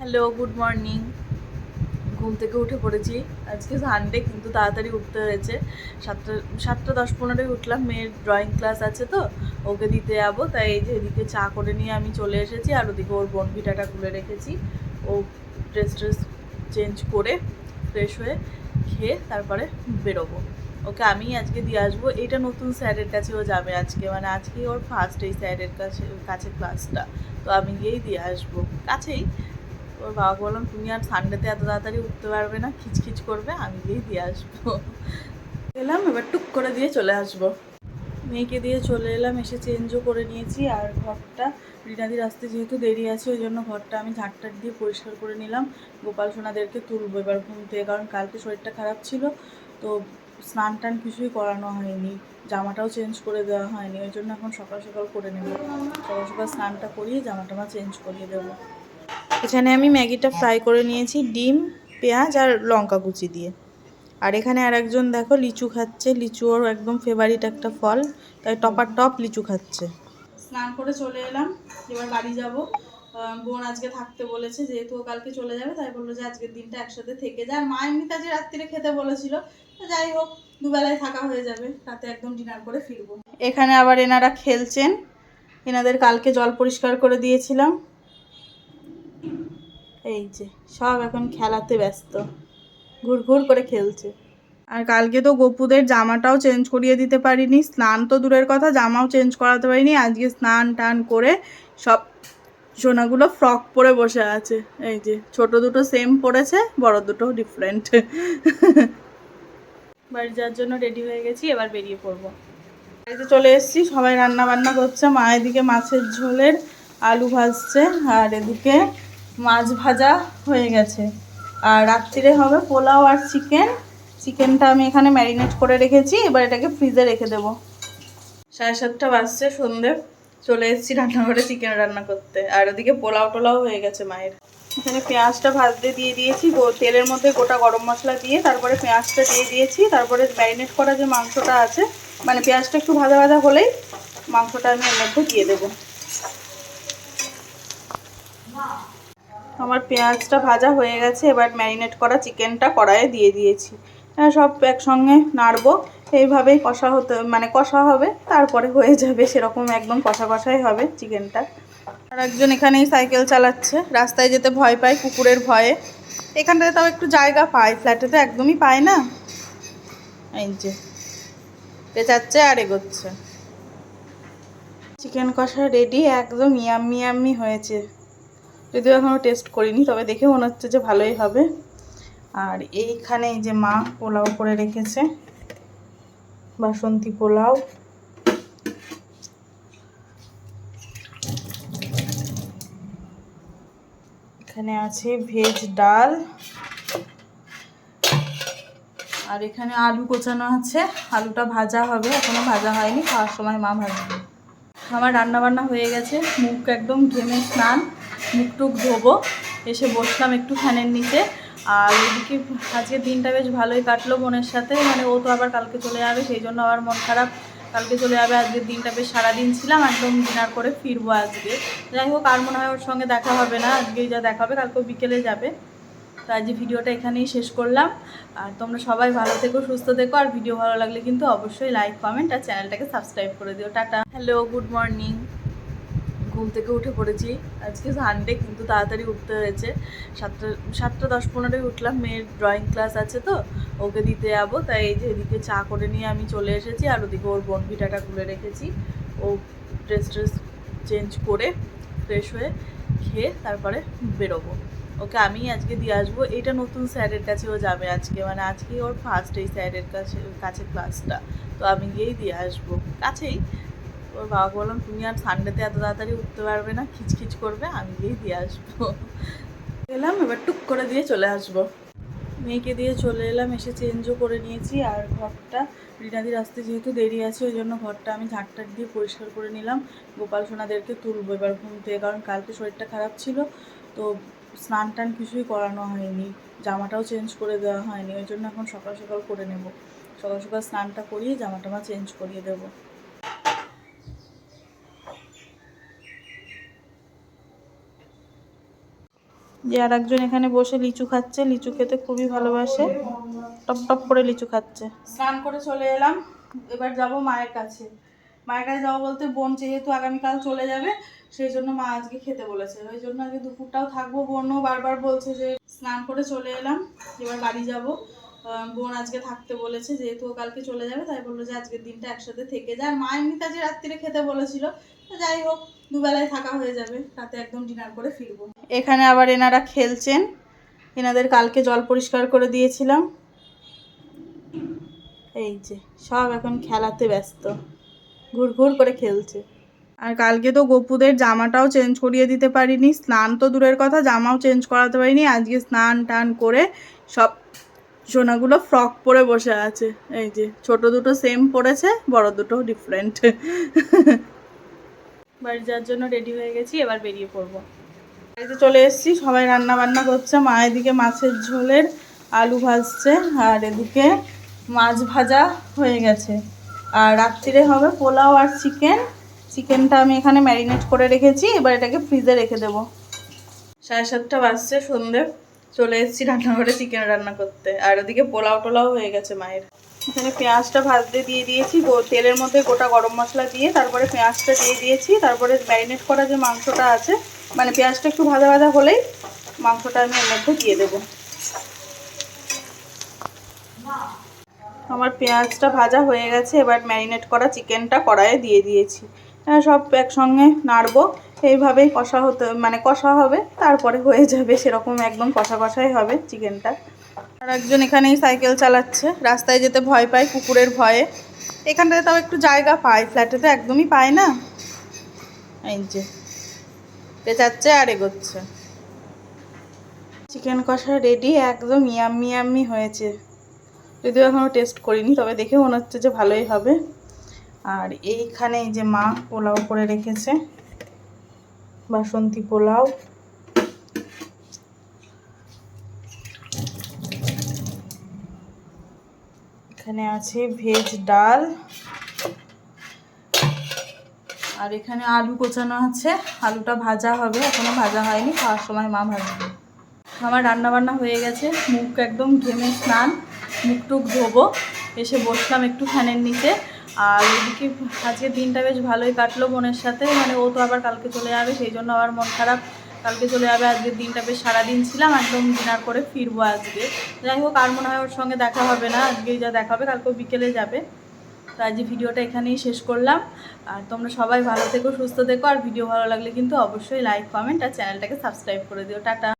Hello, good morning. ঘুম থেকে উঠে পড়েছি। আজকে সানডে কিন্তু তাড়াতাড়ি উঠতে হয়েছে। সাতটা সাতটা দশ পনেরোই উঠলাম। মেয়ের ড্রয়িং ক্লাস আছে তো, ওকে দিতে যাব। তাই এই যে এদিকে চা করে নিয়ে আমি চলে এসেছি আর ওদিকে ওর বনভিটাটা খুলে রেখেছি। ও ড্রেস ট্রেস চেঞ্জ করে ফ্রেশ হয়ে খেয়ে তারপরে বেরোবো। ওকে আমি আজকে দিয়ে আসব। এটা নতুন স্যারের কাছে ও যাবে আজকে। মানে আজকে ওর ফার্স্ট এই স্যারের কাছে কাছে ক্লাসটা তো আমি গিয়েই দিয়ে আসব। কাছেই। ওর বাবাকে বললাম, তুমি আর সানডেতে এত তাড়াতাড়ি উঠতে পারবে না, খিচখিচ করবে, আমি গিয়েই দিয়ে আসব। এলাম, এবার টুক করে দিয়ে চলে আসব। মেয়েকে দিয়ে চলে এলাম, এসে চেঞ্জও করে নিয়েছি, আর ঘরটা রিনাদির আসতে যেহেতু দেরি আছে, ওই জন্য ঘরটা আমি ঝাঁটটাট দিয়ে পরিষ্কার করে নিলাম। গোপাল সোনাদেরকে তুলবো এবার ঘুম থেকে, কারণ কালকে শরীরটা খারাপ ছিল, তো স্নান টান কিছুই করানো হয়নি, জামাটাও চেঞ্জ করে দেওয়া হয়নি, ওই জন্য এখন সকাল সকাল করে নেব। সকাল সকাল স্নানটা করিয়ে জামা টামা চেঞ্জ করিয়ে দেবো। এখানে আমি ম্যাগিটা ফ্রাই করে নিয়েছি, ডিম, পেঁয়াজ আর লঙ্কা কুচি দিয়ে। আর এখানে আর একজন দেখো লিচু খাচ্ছে, লিচু ওর একদম ফেভারিট একটা ফল, তাই টপার টপ লিচু খাচ্ছে। স্নান করে চলে এলাম, এবার বাড়ি যাব। বোন আজকে থাকতে বলেছে, যেহেতু ও কালকে চলে যাবে, তাই বলল যে আজকের দিনটা একসাথে থেকে যায়। আর মা এমনিতে আজ রাত্রিরে খেতে বলেছিল যাই হোক, দুবেলায় থাকা হয়ে যাবে, রাতে একদম ডিনার করে ফিরবো। এখানে আবার এনারা খেলছেন, এনাদের কালকে জল পরিষ্কার করে দিয়েছিলাম। এই যে, সব এখন খেলাতে ব্যস্ত। ঘুর ঘুর করে খেলছে। আর কালকে তো গপুদের জামাটাও চেঞ্জ করিয়ে দিতে পারিনি। স্নান তো দূরের কথা, জামাও চেঞ্জ করাতে পারিনি। আজকে স্নান টান করে সব সোনাগুলো ফ্রক পরে বসে আছে। এই যে, ছোট দুটো সেম পরেছে, বড় দুটো ডিফারেন্ট বাড়ি যাওয়ার জন্য রেডি হয়ে গেছি, এবার বেরিয়ে পড়ব। বাড়িতে চলে এসেছি, সবাই রান্না বান্না করছে। মা এদিকে মাছের ঝোলের আলু ভাজছে, আর এদিকে মাছ ভাজা হয়ে গেছে। আর রাত্রিরে হবে পোলাও আর চিকেন। চিকেনটা আমি এখানে ম্যারিনেট করে রেখেছি, এবার এটাকে ফ্রিজে রেখে দেবো। সাড়ে সাতটা বাজছে, সন্ধে। চলে এসেছি রান্নাঘরে চিকেন রান্না করতে। আর ওদিকে পোলাও টোলাও হয়ে গেছে মায়ের। এখানে পেঁয়াজটা ভাজতে দিয়ে দিয়েছি তেলের মধ্যে গোটা গরম মশলা দিয়ে তারপরে পেঁয়াজটা দিয়ে দিয়েছি। তারপরে ম্যারিনেট করা যে মাংসটা আছে মানে পেঁয়াজটা একটু ভাজা ভাজা হলেই মাংসটা আমি এর মধ্যে দিয়ে দেবো। আমার পেঁয়াজটা ভাজা হয়ে গেছে, এবার ম্যারিনেট করা চিকেনটা কড়াইয়ে দিয়ে দিয়েছি। সব একসঙ্গে নাড়বো, এইভাবেই কষা হতে মানে কষা হবে, তারপরে হয়ে যাবে, সেরকম একদম কষা কষাই হবে চিকেনটা। আর একজন এখানেই সাইকেল চালাচ্ছে, রাস্তায় যেতে ভয় পায় কুকুরের ভয়ে। এখানটাতে তাও একটু জায়গা পায় ফ্ল্যাটে তো একদমই পায় না। এই যে, পেঁচাচ্ছে আর এগোচ্ছে। চিকেন কষা রেডি, একদম ইয়াম্মি ইয়াম্মি হয়েছে। যদিও এখনও টেস্ট করিনি, তবে দেখে মনে হচ্ছে যে ভালোই হবে। আর এইখানে এই যে মা পোলাও করে রেখেছে, বাসন্তী পোলাও। এখানে আছে ভেজ ডাল। আর এখানে আলু কোচানো আছে, আলুটা ভাজা হবে, এখনও ভাজা হয়নি, খাওয়ার সময় মা ভাজবে। আমার রান্না বান্না হয়ে গেছে, মুখ একদম ঘেমে স্নান। মুখ টুক ধোবো। এসে বসলাম একটু ফ্যানের নিচে। আর ওইদিকে আজকে দিনটা বেশ ভালোই কাটলো বোনের সাথে। মানে ও তো আবার কালকে চলে যাবে, সেই জন্য আবার মন খারাপ। কালকে চলে যাবে আজকের দিনটা বেশ সারাদিন ছিলাম, একদম ডিনার করে ফিরবো আজকে। যাই হোক, আর মনে হয় ওর সঙ্গে দেখা হবে না, আজকেই যা দেখা হবে, কালকে বিকেলে যাবে। তো আজকে ভিডিওটা এখানেই শেষ করলাম। আর তোমরা সবাই ভালো থেকো, সুস্থ থেকো। আর ভিডিও ভালো লাগলে কিন্তু অবশ্যই লাইক কমেন্ট আর চ্যানেলটাকে সাবস্ক্রাইব করে দিও। টাটা। হ্যালো গুড মর্নিং ঘুম থেকে উঠে পড়েছি। আজকে সানডে কিন্তু তাড়াতাড়ি উঠতে হয়েছে। সাতটা সাতটা দশ পনেরোই উঠলাম, মেয়ের ড্রয়িং ক্লাস আছে তো, ওকে দিতে যাব। তাই এই যে এদিকে চা করে নিয়ে আমি চলে এসেছি, আর ওদিকে ওর বনভিটাটা খুলে রেখেছি। ও ড্রেস ট্রেস চেঞ্জ করে ফ্রেশ হয়ে খেয়ে তারপরে বেরোবো। ওকে আমি আজকে দিয়ে আসব। এটা নতুন স্যারের কাছে ও যাবে আজকে। মানে আজকে ওর ফার্স্ট এই স্যারের কাছে কাছে ক্লাসটা তো আমি গিয়েই দিয়ে আসব। কাছেই ওর বাবাকে বললাম, তুমি আর সানডেতে এত তাড়াতাড়ি উঠতে পারবে না, খিচখিচ করবে, আমি গিয়েই দিয়ে আসব। এলাম, এবার টুক করে দিয়ে চলে আসব। মেয়েকে দিয়ে চলে এলাম, এসে চেঞ্জও করে নিয়েছি, আর ঘরটা, রিনাদির আসতে যেহেতু দেরি আছে, ওই জন্য ঘরটা আমি ঝাঁটটাট দিয়ে পরিষ্কার করে নিলাম। গোপাল সোনাদেরকে তুলবো এবার ঘুম থেকে, কারণ কালকে শরীরটা খারাপ ছিল, তো স্নান টান কিছুই করানো হয়নি, জামাটাও চেঞ্জ করে দেওয়া হয়নি, ওই জন্য এখন সকাল সকাল করে নেব। সকাল সকাল স্নানটা করিয়ে জামা টামা চেঞ্জ করিয়ে দেবো। যে আর একজন এখানে বসে লিচু খাচ্ছে, লিচু খেতে খুবই ভালোবাসে। টপ টপ করে লিচু খাচ্ছে। স্নান করে চলে এলাম। এবার যাব মায়ের কাছে। মায়ের কাছে যাব বলতে বোন যেহেতু আগামীকাল চলে যাবে, সেই জন্য মা আজকে খেতে বলেছে। ওই জন্য আজকে দুপুরটাও থাকব। বোনও বারবার বলছে যে স্নান করে চলে এলাম। এবার বাড়ি যাব। বোন আজকে থাকতে বলেছে, যেহেতু ও কালকে চলে যাবে, তাই বলল যে আজকের দিনটা একসাথে থেকে যায়। আর মা এমনিতে আজকে রাত্রিরে খেতে বলেছিল। যাই হোক দুবেলায় থাকা হয়ে যাবে, রাতে একদম ডিনার করে ফিরবো। এখানে আবার এনারা খেলছেন। এনাদের কালকে জল পরিষ্কার করে দিয়েছিলাম। এই যে, সব এখন খেলাতে ব্যস্ত। ঘুর ঘুর করে খেলছে। আর কালকে তো গপুদের জামাটাও চেঞ্জ করিয়ে দিতে পারিনি। স্নান তো দূরের কথা, জামাও চেঞ্জ করাতে পারিনি। আজকে স্নান টান করে সব সোনাগুলো ফ্রক পরে বসে আছে। এই যে, ছোট দুটো সেম পরেছে, বড় দুটো ডিফারেন্ট বাড়ি যাওয়ার জন্য রেডি হয়ে গেছি, এবার বেরিয়ে পড়ব। বাড়িতে চলে এসেছি, সবাই রান্না বান্না করছে, মা এদিকে মাছের ঝোলের আলু ভাজছে, আর এদিকে মাছ ভাজা হয়ে গেছে। আর রাত্রিরে হবে পোলাও আর চিকেন। চিকেনটা আমি এখানে ম্যারিনেট করে রেখেছি, এবার এটাকে ফ্রিজে রেখে দেবো। সাড়ে সাতটা বাজছে সন্ধে। চলে এসেছি রান্নাঘরে চিকেন রান্না করতে। আর ওদিকে পোলাও টোলাও হয়ে গেছে মায়ের। এখানে পেঁয়াজটা ভাজতে দিয়ে দিয়েছি তেলের মধ্যে গোটা গরম মশলা দিয়ে তারপরে পেঁয়াজটা দিয়ে দিয়েছি তারপরে ম্যারিনেট করা যে মাংসটা আছে মানে পেঁয়াজটা একটু ভাজা ভাজা হলেই মাংসটা আমি এর মধ্যে দিয়ে দেবো। আমার পেঁয়াজটা ভাজা হয়ে গেছে এবার ম্যারিনেট করা চিকেনটা কড়াইয়ে দিয়ে দিয়েছি। হ্যাঁ, সব একসঙ্গে নাড়বো। এইভাবেই কষা হতে মানে কষা হবে, তারপরে হয়ে যাবে, সেরকম একদম কষা কষাই হবে চিকেনটা। আর একজন এখানেই সাইকেল চালাচ্ছে, রাস্তায় যেতে ভয় পায়, কুকুরের ভয়ে। এখানটাতে তাও একটু জায়গা পায় ফ্ল্যাটে তো একদমই পায় না। এই যে, পেঁচাচ্ছে আর এগোচ্ছে। চিকেন কষা রেডি একদম ইয়াম্মি ইয়াম্মি হয়েছে। যদিও এখনও টেস্ট করিনি, তবে দেখে মনে হচ্ছে যে ভালোই হবে। আর এইখানে যে মা পোলাও করে রেখেছে। বাসন্তী পোলাও। এখানে আছে ভেজ ডাল। আর এখানে আলু কোচানো আছে। আলুটা ভাজা হবে, এখনও ভাজা হয়নি, খাওয়ার সময় মা ভাজবে। আমার রান্না বান্না হয়ে গেছে, মুখ একদম ঘেমে স্নান, মুখ টুক ধোবো, এসে বসলাম একটু ফ্যানের নিচে। আর ওইদিকে আজকের দিনটা বেশ ভালোই কাটলো বোনের সাথে। মানে ও তো আবার কালকে চলে যাবে, সেই জন্য আবার মন খারাপ। কালকে চলে যাবে, আজকের দিনটা বেশ সারাদিন ছিলাম, একদম ডিনার করে ফিরবো আজকে। যাই হোক, আর মনে হয় ওর সঙ্গে দেখা হবে না, আজকেই যা দেখা হবে, কালকে বিকেলে যাবে। তো আজকে ভিডিওটা এখানেই শেষ করলাম। আর তোমরা সবাই ভালো থেকো, সুস্থ থেকো, আর ভিডিও ভালো লাগলে কিন্তু অবশ্যই লাইক কমেন্ট আর চ্যানেলটাকে সাবস্ক্রাইব করে দিও। টাটা।